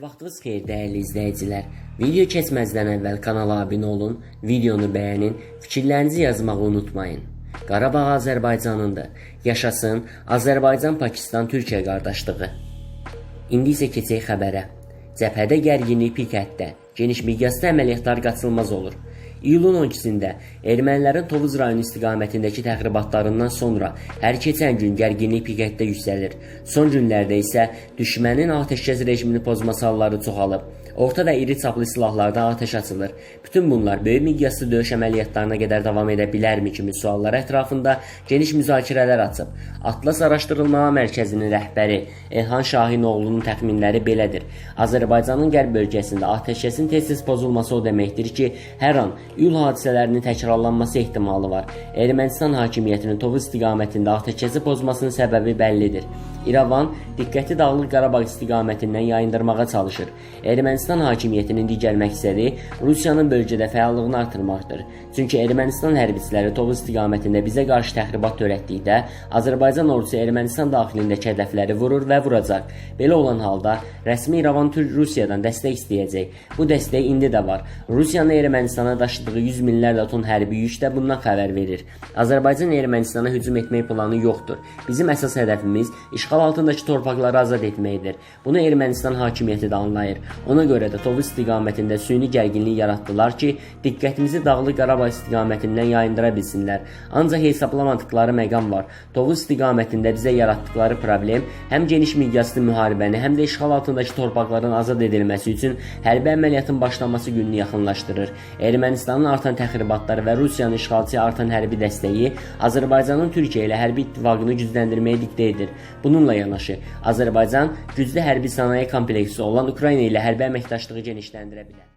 Vaxtınız xeyir dəyərli izləyicilər. Video keçməzdən əvvəl kanala abunə olun, videonu bəyənin, fikirlərinizi yazmağı unutmayın. Qarabağ Azərbaycanındır. Yaşasın Azərbaycan-Pakistan Türkiyə qardaşlığı. İndi isə keçək xəbərə. Cəbhədə gərginlik pik həddə. Geniş miqyaslı əməliyyatlar qaçılmaz olur. İyulun 12-sində ermənilərin Tovuz rayonu istiqamətindəki təxribatlarından sonra hər keçən gün gərginlik pik həddə yüksəlir. Son günlərdə isə düşmənin atəşkəs rejimini pozması halları çoxalıb. Orta və iri çaplı silahlardan atəş açılır. Bütün bunlar böyük miqyaslı döyüş əməliyyatlarına qədər davam edə bilərmi kimi suallar ətrafında geniş müzakirələr açıb. Atlas Araşdırılma Mərkəzinin rəhbəri Elhan Şahinoğlu'nun təxminləri belədir. Azərbaycanın qərb bölgəsində atəşkəsin tez-tez pozulması o deməkdir ki, hər an iyul hadisələrinin təkrarlanması ehtimalı var. Ermənistan hakimiyyətinin Tovuz istiqamətində atəşkəsi pozmasının səbəbi bəllidir. İrəvan diqqəti Dağlıq Qarabağ istiqamətindən yayındırmağa çalışır. Ermənistan hakimiyyətinin digər məqsədi Rusiyanın bölgədə fəallığını artırmaqdır. Çünki Ermənistan hərbiçiləri Tovuz istiqamətində bizə qarşı təxribat törətdikdə Azərbaycan ordusu Ermənistan daxilindəki hədəfləri vurur və vuracaq. Belə olan halda rəsmi İrəvan Türk Rusiyadan dəstək istəyəcək. Bu dəstək indi də var. Rusiyanın Ermənistana daşıdığı 100 minlərlə ton hərbi yük də bundan xəbər verir. Azərbaycan Ermənistana hücum etmək planı yoxdur. Bizim əsas hədəfimiz işğal altındakı torpaqları azad etməkdir. Bunu Ermənistan hakimiyyəti də anlayır. Ona görə də Tovuz istiqamətində süni gərginlik yaratdılar ki, diqqətimizi Dağlıq Qarabağ istiqamətindən yayındıra bilsinlər. Ancaq hesablamadıkları məqam var. Tovuz istiqamətində bizə yaratdıkları problem həm geniş miqyaslı müharibəni, həm də işğal altındakı torpaqların azad edilməsi üçün hərbi əməliyyatın başlaması gününü yaxınlaşdırır. Ermənistanın artan təxribatları və Rusiyanın işğalçıya artan hərbi dəstəyi Azərbaycanın Türkiyə ilə hərbi ittifaqını gücləndirməyə diktə edir. Bununla yanaşı, Azərbaycan güclü hərbi sənaye kompleksi olan Ukrayna ilə hərbi əməkdaşlığı genişləndirə bilər.